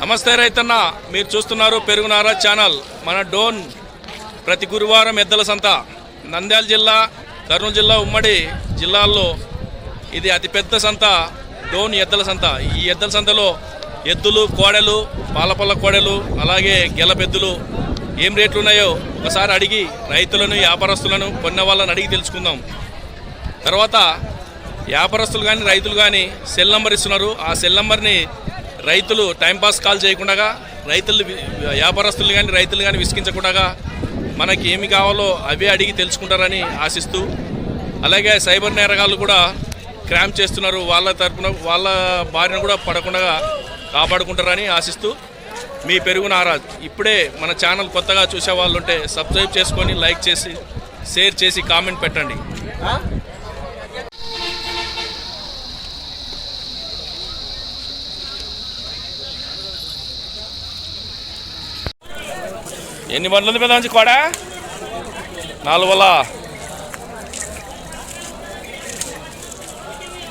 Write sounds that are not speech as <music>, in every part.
నమస్తే రైతన్న మీరు చూస్తున్నారు పెరుగునారా ఛానల్. మన డోన్ ప్రతి గురువారం ఎద్దల సంత నంద్యాల జిల్లా కర్నూలు జిల్లా ఉమ్మడి జిల్లాల్లో ఇది అతిపెద్ద సంత డోన్ ఎద్దల సంత. ఈ ఎద్దల సంతలో ఎద్దులు కోడెలు పాలపల్ల కోడెలు అలాగే గెలపెద్దులు ఏం రేట్లు ఉన్నాయో ఒకసారి అడిగి రైతులను వ్యాపారస్తులను కొన్న వాళ్ళని అడిగి తెలుసుకుందాం. తర్వాత వ్యాపారస్తులు కానీ రైతులు కానీ సెల్ నెంబర్ ఇస్తున్నారు. ఆ సెల్ నెంబర్ని రైతులు టైంపాస్ కాల్ చేయకుండా రైతులు వ్యాపారస్తులు కానీ రైతులు కానీ విసిగించకుండా మనకి ఏమి కావాలో అవే అడిగి తెలుసుకుంటారని ఆశిస్తూ అలాగే సైబర్ నేరగాళ్ళు కూడా క్రామ్ చేస్తున్నారు. వాళ్ళ తరపున వాళ్ళ బారిన కూడా పడకుండా కాపాడుకుంటారని ఆశిస్తూ మీ పెరుగు నారాజ్ ఇప్పుడే మన ఛానల్ కొత్తగా చూసే వాళ్ళు ఉంటే సబ్స్క్రైబ్ చేసుకొని లైక్ చేసి షేర్ చేసి కామెంట్ పెట్టండి. ఎన్ని బండ్లు ఉంది పెద్ద మంచి కోడ? నాలుగు వల్ల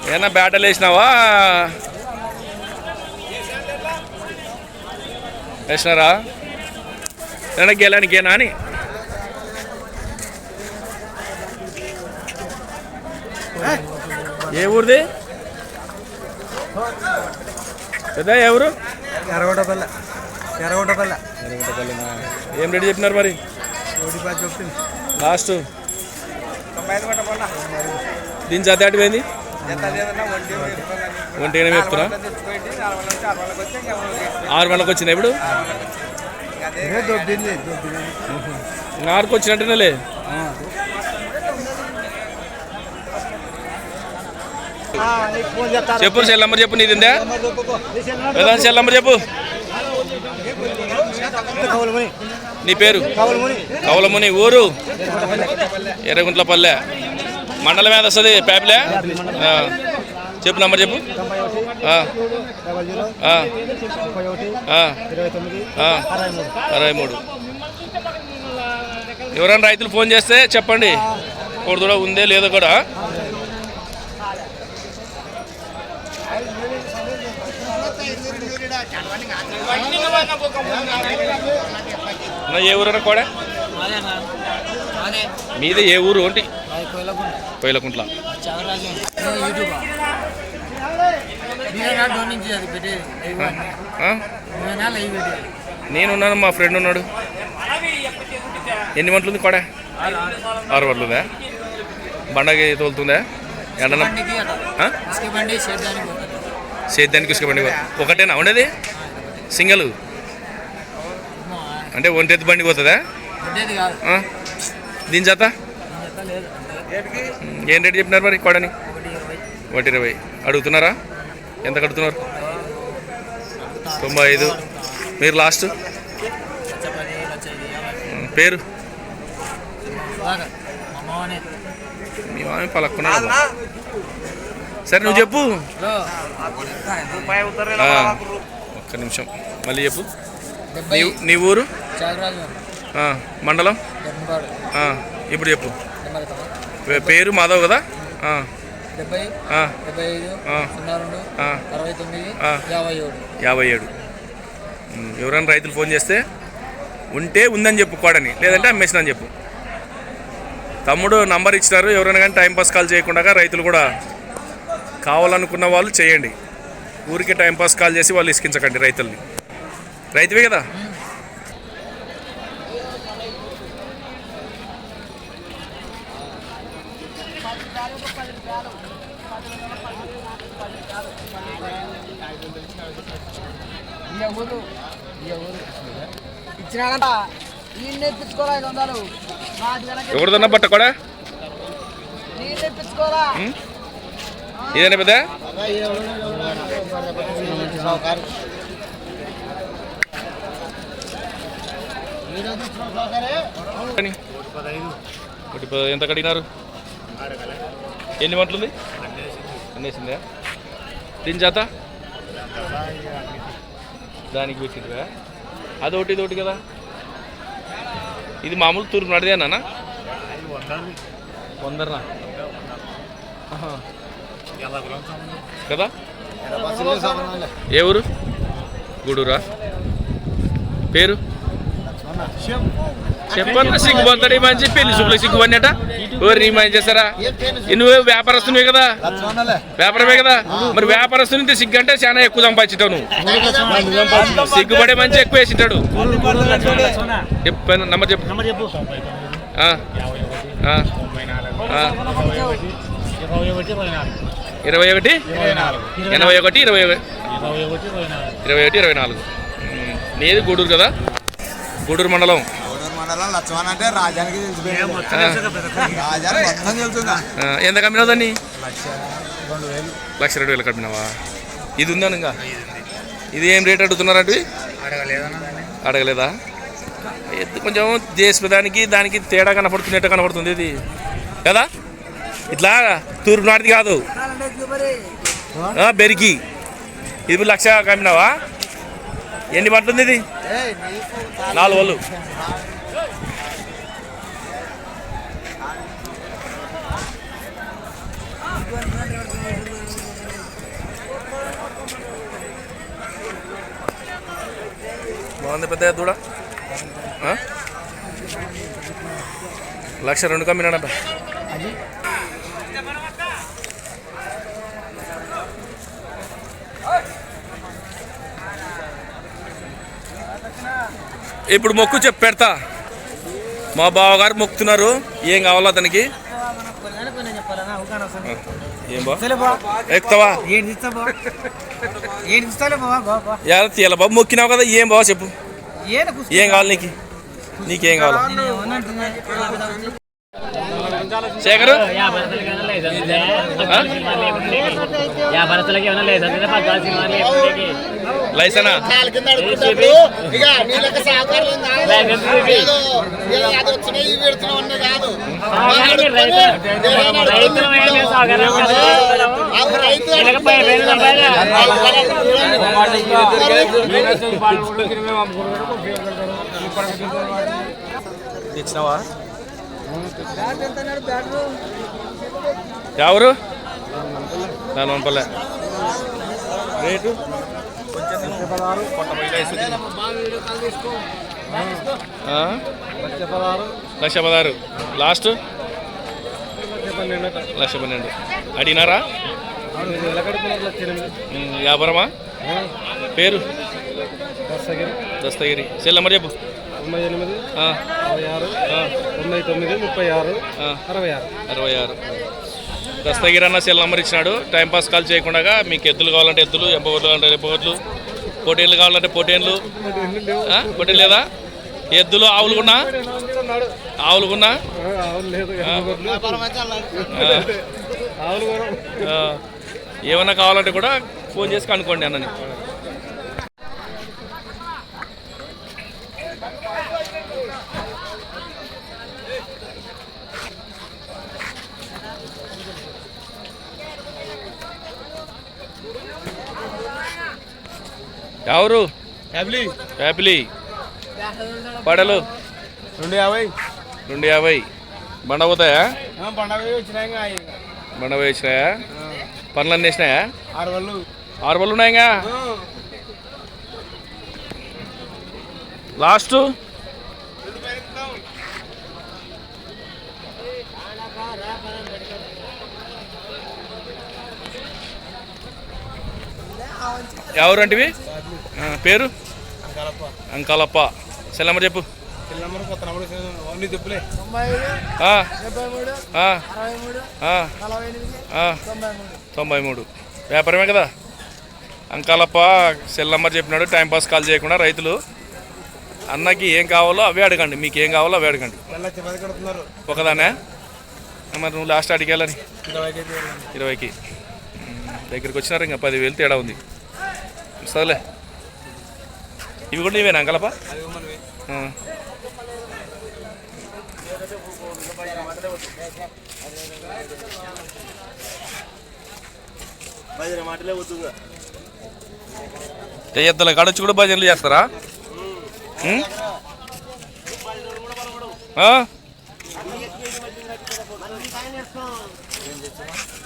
ఏమన్నా బ్యాటలు వేసినావా? వేసినారా? ఏమన్నా గెలానికేనా అని? ఏ ఊరిది? పెద్ద ఏ ఊరు? ఎర్రగొండపల్లె పల్లె ఏం రెడీ చెప్పినారు మరి? లాస్ట్. దీని జాతి అటు పోయింది? ఒంటి చెప్తున్నా. ఆరు వందలకి వచ్చి ఇంకా ఎవరు తీసుకోరు. ఆరు వందలకు వచ్చింది ఇప్పుడు? ఆరుకు వచ్చినట్టునే చెప్పు సెల్ నంబర్ చెప్పు నీదిందా ఏదైనా సెల్ నంబర్ చెప్పు. నీ పేరు? కవలముని ఊరు? ఎర్రగుంట్లపల్లె. మండలం మీద వస్తుంది? ప్యాపిలే? చెప్పు నంబర్ చెప్పు. అరవై మూడు. ఎవరైనా రైతులు ఫోన్ చేస్తే చెప్పండి. కొడుదూడ ఉందే లేదో కూడా. నా ఏ ఊరు కూడా? మీది. ఏ ఊరు? ఏంటి? కోయిలకుంట్ల? నేనున్నాను మా ఫ్రెండ్ ఉన్నాడు. ఎన్ని గంటలు ఉంది కూడా? ఆరు. గంటలు ఉందా బండకి తోలుతుందా? ఎండన? సేద్యానికి ఇసుక బండి ఒకటేనా? ఉండేది? సింగల్? అంటే ఒంటెత్తి బండి పోతుందా? దీని చేత ఏం రేటు చెప్పినారు మరి కొడని ఒకటి ఇరవై అడుగుతున్నారా ఎంత కడుతున్నారు తొంభై ఐదు మీరు లాస్ట్ పేరు మీ మామి పలక్కున్నాడు సరే నువ్వు చెప్పు ఒక్క నిమిషం మళ్ళీ చెప్పు నీ ఊరు? మండలం? ఇప్పుడు చెప్పు. పేరు మాధవ్ కదా. యాభై ఏడు ఎవరైనా రైతులు ఫోన్ చేస్తే ఉంటే ఉందని చెప్పు కోడని లేదంటే అమ్మేసిన అని చెప్పు. తమ్ముడు నంబర్ ఇచ్చినారు ఎవరైనా కానీ టైంపాస్ కాల్ చేయకుండా రైతులు కూడా కావాలనుకున్న వాళ్ళు చేయండి. ఊరికే టైంపాస్ కాల్ చేసి వాళ్ళు ఇసుకించకండి రైతుల్ని. రైతువే కదా ఇచ్చినాడంట ఈయన ఐదు వందలు ఎవరిదన్నా బట్ట కూడా ఈయన ఇప్పించుకోరా ఇదేనా పెద్ద ఒకటి ఎంత కడిగినారు ఎన్ని మంటలుంది అన్నేసిందా. దీని చేత దానికి పెట్టిందిగా అదొకటి ఇదొకటి కదా. ఇది మామూలు తూర్పు నడిదేనా? వందరనా కదా? ఏ ఊరు? గూడూరా. పేరు? చెప్పన్న సిగ్గుపోతాడు ఈ మంచి పెళ్ళి చూపులకు సిగ్గుపడినట ఓరి నీ మంచి చేస్తారా? నువ్వు వ్యాపారస్తునివే కదా? వ్యాపారమే కదా? మరి వ్యాపారస్తుని సిగ్గు అంటే చాలా ఎక్కువ సంపాదించటావు నువ్వు. సిగ్గుపడే మంచి ఎక్కువ వేసింటాడు. చెప్పాను నంబర్ చెప్పు. ఇరవై ఒకటి ఎనభై ఒకటి ఇరవై ఇరవై ఒకటి ఇరవై నాలుగు. ఉమ్. నీది గూడూరు కదా? గూడూరు మండలం. కోడూరు మండలం లక్ష్మణ్ అంటే రాజానికి మొత్తం ఎంత కమ్మినావు దాన్ని? లక్ష రెండు వేలు. కమ్మినావా? ఇది ఉందా ఇంకా? ఇది ఏం రేట్ అడుగుతున్నారంటే అడగలేదన్నా అడగలేదా? కొంచెం దేశ దానికి దానికి తేడా కనపడుతున్నట్టు కనపడుతుంది ఇది. కదా? ఇట్లా తూర్పు నాటిది కాదు. ఆ, బెరికి ఇది లక్ష కమ్మినావా? ఎన్ని పడుతుంది ఇది? నాలుగు వాళ్ళు. బాగుంది పెద్ద దూడ. లక్ష రెండు కమ్మినాడట ఇప్పుడు మొక్కు చెప్పి పెడతా. మా బావగారు మొక్కుతున్నారు. ఏం కావాలో అతనికి? ఎక్కుతావా? ఎలా తీయాల బాబు? మొక్కినావు కదా ఏం బావ చెప్పు. ఏం కావాలి నీకు? నీకేం కావాలి? శేఖరు? లైసనా? ఇక నీళ్ళకి సహకారం ఉందా? ఎవరు వంపలే రేటు? లక్ష పదహారు లాస్ట్ లక్ష పన్నెండు అడిగినారా వ్యాపారమా పేరు దస్తగిరి సెల్ నెంబర్ చెప్పు తొంభై ఎనిమిది అరవై ఆరు తొంభై తొమ్మిది ముప్పై ఆరు. అరవై ఆరు అరవై ఆరు దస్తగిరన్న సెల్ నెంబర్ ఇచ్చినాడు. టైంపాస్ కాల్ చేయకుండా మీకు ఎద్దులు కావాలంటే ఎద్దులు ఎంపగొడ్లు కావాలంటే ఎంపగొడ్లు పోటీలు కావాలంటే పోటీలు. పోటీలు లేదా? ఎద్దులు ఆవులు కొన్నా ఆవులు కొన్నా ఏమైనా ఏమన్నా కావాలంటే కూడా ఫోన్ చేసి కనుక్కోండి అన్నని. ఎవరు? యాపిలి పడలు. రెండు యాభై. రెండు యాభై. బండ పోతాయా? బండ వేసినాయా పనులు అన్నీ వేసినాయా ఆరు వాళ్ళు ఆరు బళ్ళు ఉన్నాయిగా? లాస్ట్. ఎవరంటివి పేరు? అంకాలప్ప. సెల్ నెంబర్ చెప్పు. నెంబర్ కొత్త నెంబర్ ఓన్లీ చెప్పులే. ఆ, డెబ్బై మూడు ఆ, అరవై మూడు ఆ, నలభై ఎనిమిది ఆ. తొంభై మూడు వ్యాపారమే కదా? అంకాలప్ప సెల్ నెంబర్ చెప్పినాడు టైంపాస్ కాల్ చేయకుండా రైతులు. అన్నకి ఏం కావాలో అవే అడగండి మీకు ఏం కావాలో అవే అడగండి. ఒకదానే? మరి నువ్వు లాస్ట్ అడిగేయాలని ఇరవైకి. దగ్గరికి వచ్చినారు ఇంకా పదివేలు తేడా ఉంది. సరేలే. ఇవి కూడా నీవేనా అంకలప్ప ఆ. ఎద్దల కాడొచ్చి కూడా భజనలు చేస్తారా?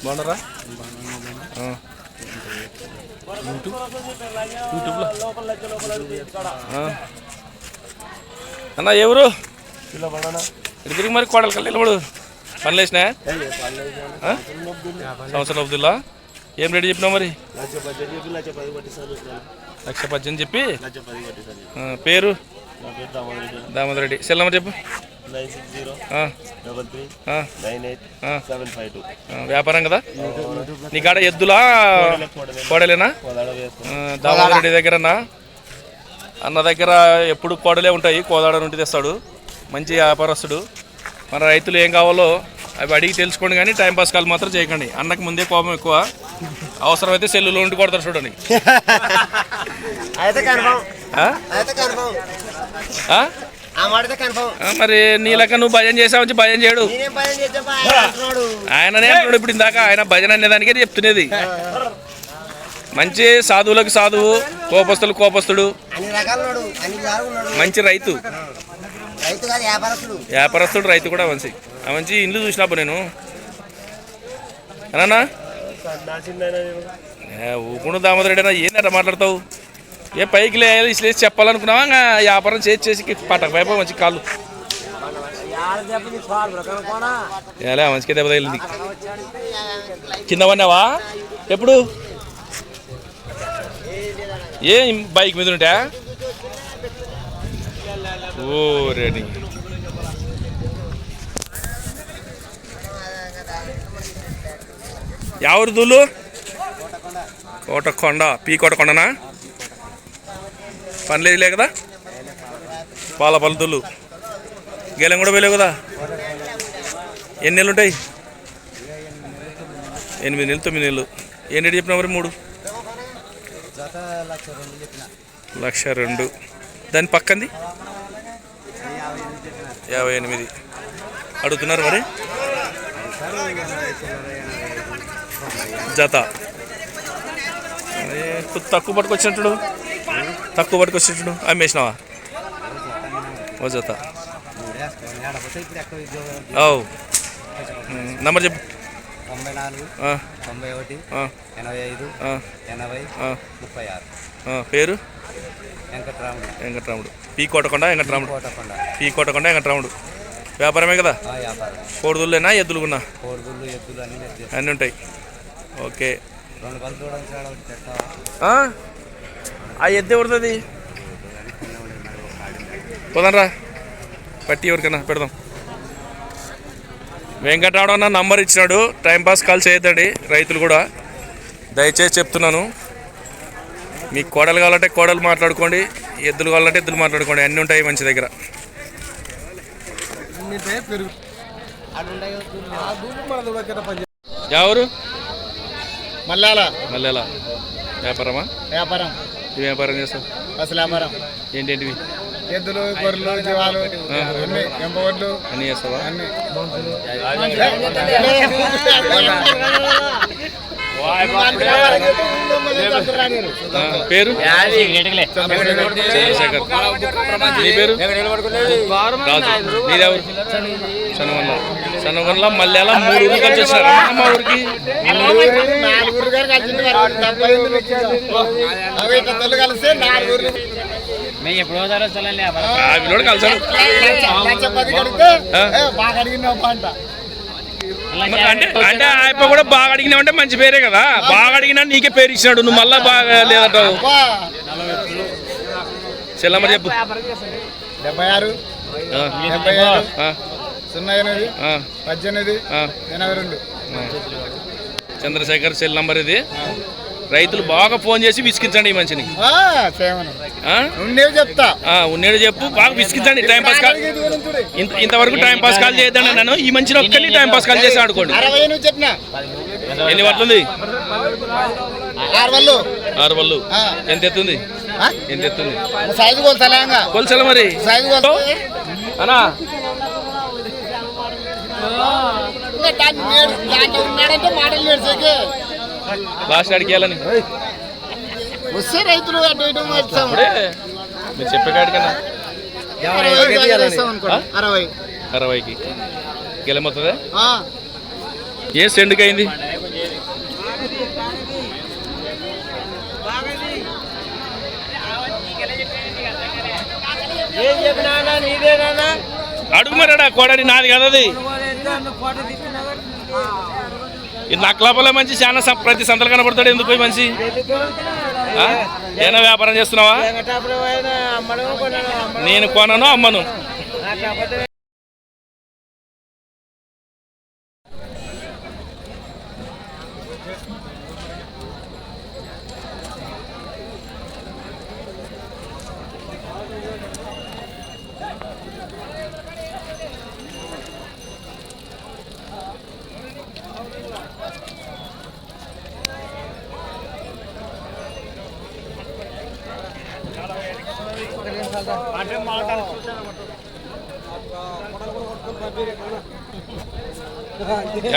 బాగున్నారా. అన్న ఎవరు తిరిగి మరి కోడలు కళ్ళు నిలబడు పనులు వేసినా సంవత్సరం అబ్దుల్లా ఏం రేటు చెప్పినావు మరి? లక్ష పద్దెనిమిది చెప్పి? పేరు? దామోదర్ రెడ్డి. సెల్ నెంబర్ చెప్పు. నైన్ సిక్స్ జీరో ఆ, డబల్ త్రీ ఆ, నైన్ ఎయిట్ ఆ. Seven five two. ఆ, వ్యాపారం కదా? నీ కాడ ఎద్దులా? కోడలేనా? కోదాడ వేస్తాం ఆ, దామోదర్ రెడ్డి దగ్గరనా? అన్న దగ్గర ఎప్పుడు కోడలే ఉంటాయి కోదాడ నుండి తెస్తాడు. మంచి వ్యాపారస్తుడు. మన రైతులు ఏం కావాలో అవి అడిగి తెలుసుకోండి కానీ టైం పాస్ కాల్ మాత్రం చేయకండి. అన్నకు ముందే కోపం ఎక్కువ. అవసరమైతే సెల్లులో ఉండి కొడతారు చూడండి. <laughs> అయితే మరి నీ లెక్క నువ్వు భజన చేసావు భజన చేయడు. ఆయననే అంటున్నాడు ఇప్పుడు ఇందాక. ఆయన భజన అనేదానికే చెప్తున్నది. మంచి సాధువులకు సాధువు కోపస్తులు కోపస్తుడు. అన్ని అన్ని మంచి రైతు. వ్యాపారస్తుడు. రైతు కూడా మంచి. ఆ మంచి ఇల్లు చూసినప్పుడు నేను. అన్నా ఊకుండా దామోదరేడనా ఏందట మాట్లాడతావు? ఏ పైకి లేయాలి ఇట్లేసి చెప్పాలనుకున్నావా? వ్యాపారం చేసి చేసి పట్టక వైపు మంచి కాళ్ళు. ఎలా మంచిగా దెబ్బ తగిలింది. కింద పడినావా? ఎప్పుడు? ఏ బైక్ మీద ఉంటా? ఓ రెడీ ఎవరు దూలు కోటకొండ పీ కోటకొండనా? పని కదా? పాల పలుతులు గెలం కూడా పోలేవు కదా? ఎన్ని నెలలు ఉంటాయి? ఎనిమిది నెలలు తొమ్మిది నెలలు. ఎన్ని రేటు చెప్పినా మరి మూడు? లక్ష రెండు. దాని పక్కంది? యాభై ఎనిమిది. అడుగుతున్నారు మరి? జత. తక్కువ పట్టుకొచ్చినట్టు తక్కువ పట్టుకొచ్చినట్టు అమ్మేసినావా ఓ జత. అవు. నంబర్ చెప్పు. తొంభై నాలుగు తొంభై ఒకటి ఎనభై ఐదు ఎనభై ముప్పై ఆరు. పేరు? వెంకట్రాముడు. వెంకట్రాముడు. పీ కోటకొండ వెంకట్రాముడు. కోటకొండ. పీ కోటకొండ వెంకట్రాముడు. వ్యాపారమే కదా? కోడిదుల్లేనా ఎద్దులుగున్నా? కోడిగుళ్ళు ఎద్దులు అన్ని అన్నీ ఉంటాయి. ఓకే. రెండు ఆ? ఎద్దు ఎవరిది పోదాంరా. పట్టి ఎవరికైనా పెడదాం. వెంకటరావు అన్న నంబర్ ఇచ్చినాడు. టైంపాస్ కాల్ చేయొద్దండి రైతులు కూడా. దయచేసి చెప్తున్నాను. మీకు కోడలు కావాలంటే కోడలు మాట్లాడుకోండి ఎద్దులు కావాలంటే ఎద్దులు మాట్లాడుకోండి. అన్నీ ఉంటాయి మంచి దగ్గర. ఎవరు? మల్లాల. ఎలా వ్యాపారమా? వ్యాపారం. వ్యాపారం చేస్తావు అసలు వ్యాపారం? ఏంటేంటివి? ఎద్దులు గొర్రెలు జీవాలు అన్ని ఎంపవడ్లు అన్నీ చేస్తావా? అన్ని. పేరు? చంద్రశేఖర్. నీ పేరు? రాజు. నీదెవరు? సన్నవల్ల సన్నవల్ల మళ్ళీ మూడు ఊరు కలిసి వచ్చినారా మా ఊరికి మేము ఎప్పుడో ఆ పిల్లోడు కలిసాడు. అంటే. అంటే ఆయన కూడా బాగా అడిగినావంటే మంచి పేరే కదా. బాగా అడిగినా నీకే పేరు ఇచ్చినాడు. నువ్వు మళ్ళా బాగా లేదంటావు. చెల్లమ్మ చెప్పు. డెబ్బై ఆరు. డెబ్బై ఏడు. ఆ, సున్నా ఎనిమిది ఆ, పద్దెనిమిది. ఎనభై రెండు. చంద్రశేఖర్ సెల్ నంబర్ ఇది. రైతులు బాగా ఫోన్ చేసి విసిగించండి ఈ మనిషిని. ఆ, చేయమను. ఆ? ఉండేవి చెప్తా. ఆ, ఉన్నేడు చెప్పు బాగా విసిగించండి. టైం పాస్ కాల్ ఇంతవరకు టైం పాస్ కాల్ చేయొద్దండి నన్ను. ఈ మనిషిని ఒక్కరిని టైం పాస్ కాల్ చేసి ఆడుకోండి. ఎన్ని వట్లుంది ఆరు వాళ్ళు ఆరు వాళ్ళు. ఆ. ఎంత ఎత్తుంది? ఎంత ఎత్తుంది? కొలసలు మరి. సైజు కొలితే అనా లాస్ట్ వస్తే రైతులు అటు ఇటు వచ్చాము. చెప్పే కాడికన్నా అరవై అరవైకి. గెలమవుతుందా? ఏ సెండ్కి అయింది? అడుగు మరాడా కోడని నాది కదా అది నక్లాపలే మంచి చాలా ప్రతి సంతలు కనపడతాడు ఎందుకు మంచి? ఏమైనా వ్యాపారం చేస్తున్నావా? నేను కొనను అమ్మను.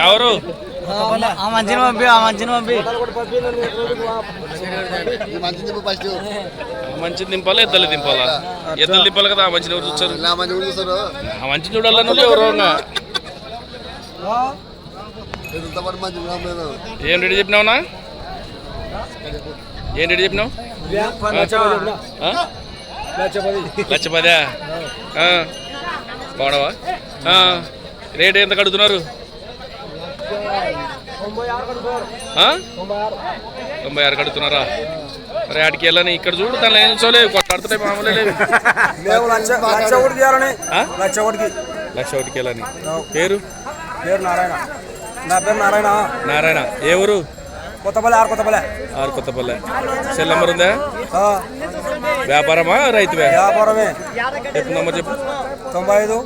ఎవరు? ఆ మంచిని పంపి ఆ మంచిని పంపి. ఈ మంచి చెప్పు ఫస్ట్ మంచి దింపాలా ఎద్దలు దింపాలా? ఎద్దలు దింపాలి కదా ఆ మంచిని ఎవరు చూస్తారు? ఆ మంచి చూడాలని ఎవరు ఏం రెడీ చెప్పినావునా? ఏం రెడీ చెప్పినావు? లక్ష పదా. బాగున్నావా. రేట్ ఎంత కడుగుతున్నారు? ఆ? తొంభై ఆరు కడుగుతున్నారా? మరి ఆడికి వెళ్ళని ఇక్కడ చూడు దానిలో ఏం చూడలేవు కొట్లాడుతుంటే మామూలే లక్ష ఒకటికి లక్ష ఒకటికి. వెళ్ళని. పేరు? పేరు నారాయణ. నా పేరు నారాయణ. నారాయణ. ఏ ఊరు? కొత్తపల్లి ఆరు కొత్తపల్లి. ఆరు కొత్తపల్లె. సెల్ నెంబర్ ఉందా? వ్యాపారమా రైతువే? వ్యాపారమే. చెప్పు నెంబర్ చెప్పు. తొంభై ఐదు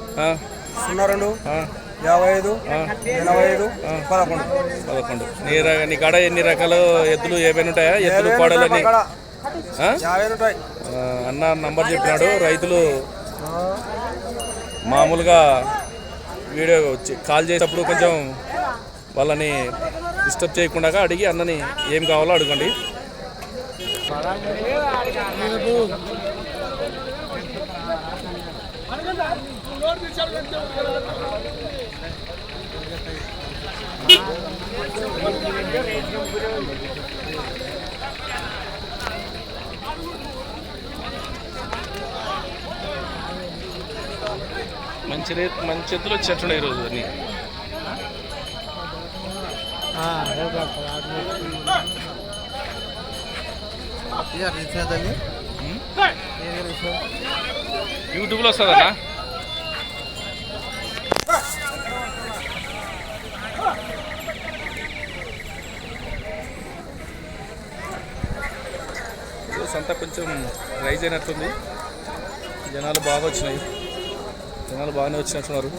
సున్నా రెండు యాభై ఐదు. ఎనభై ఐదు పదకొండు. పదకొండు. నీ నీ కాడ ఎన్ని రకాలు ఎద్దులు ఏమైనా ఉంటాయా? ఎద్దులు యాభై కోడలు ఉంటాయి అన్ని? పక్కన. ఆ? యాభై ఉంటాయి. ఆ, అన్న నంబర్ చెప్పినాడు రైతులు మామూలుగా వీడియో వచ్చి కాల్ చేసేటప్పుడు కొంచెం వాళ్ళని డిస్టర్బ్ చేయకుండా అడిగి అన్నని ఏం కావాలో అడగండి. మంచి రేట్ మంచి ఎద్దులు వచ్చేట్టున్నాయి ఈరోజు అన్ని. యూట్యూబ్లో వస్తుందన్నా? ఈరోజు అంతా కొంచెం రైజ్ అయినట్టుంది. జనాలు బాగా వచ్చినాయి. జనాలు బాగానే వచ్చినట్టున్నారు.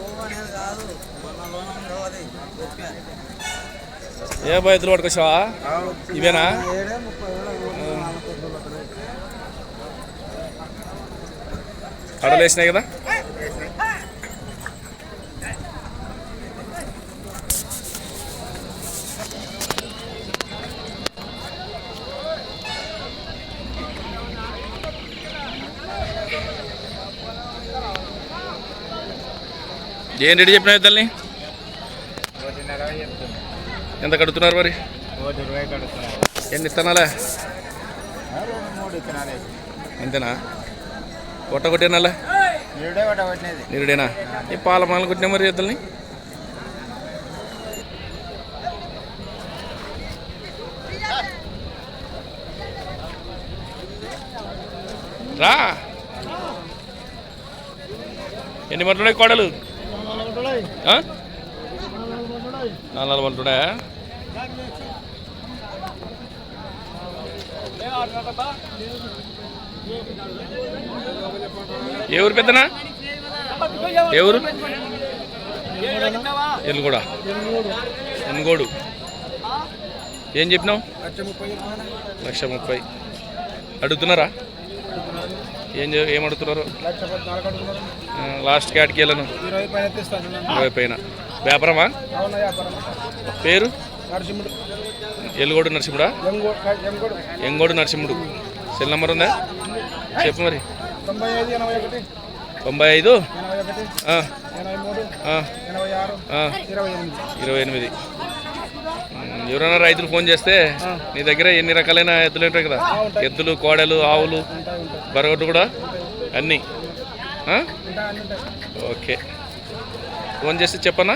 ఏ బాయ్ ఎద్దులు పట్టుకొచ్చావా ఇవేనా? కడలు వేసినాయి కదా? ఏం రెడీ చెప్పిన ఇద్దరిని? ఎంత కడుతున్నారు మరి? ఎన్ని ఇత్తనాలే అంతేనా? కొట్ట కొట్టేనాలే నిరుడేనా ఈ పాల మాల కొట్టినా మరి ఇద్దరిని రా! ఎన్ని మంటున్నాయి కోడలు? ఆ? నాలుగు మంటున్నాయా ఏ ఊరు పెద్దనా? ఏ ఊరు? ఎనుగోడా ఎనుగోడు ఏం చెప్పినావు? లక్ష ముప్పై. అడుగుతున్నారా? ఏం ఏం అడుగుతున్నారు? లాస్ట్ క్యాట్కి వెళ్ళను. ఇరవై పైన. వ్యాపారమా? పేరు? ఎల్గోడు నరసింహుడా? ఎంగోడు నరసింహుడు. సెల్ నెంబర్ ఉందా? చెప్పు మరి. తొంభై ఐదు ఇరవై ఎనిమిది ఎవరైనా రైతులు ఫోన్ చేస్తే నీ దగ్గర ఎన్ని రకాలైన ఎద్దులు ఉంటాయి కదా? ఎద్దులు కోడలు ఆవులు బరగొడ్డు కూడా? అన్నీ. ఓకే. ఫోన్ చేసి చెప్పనా?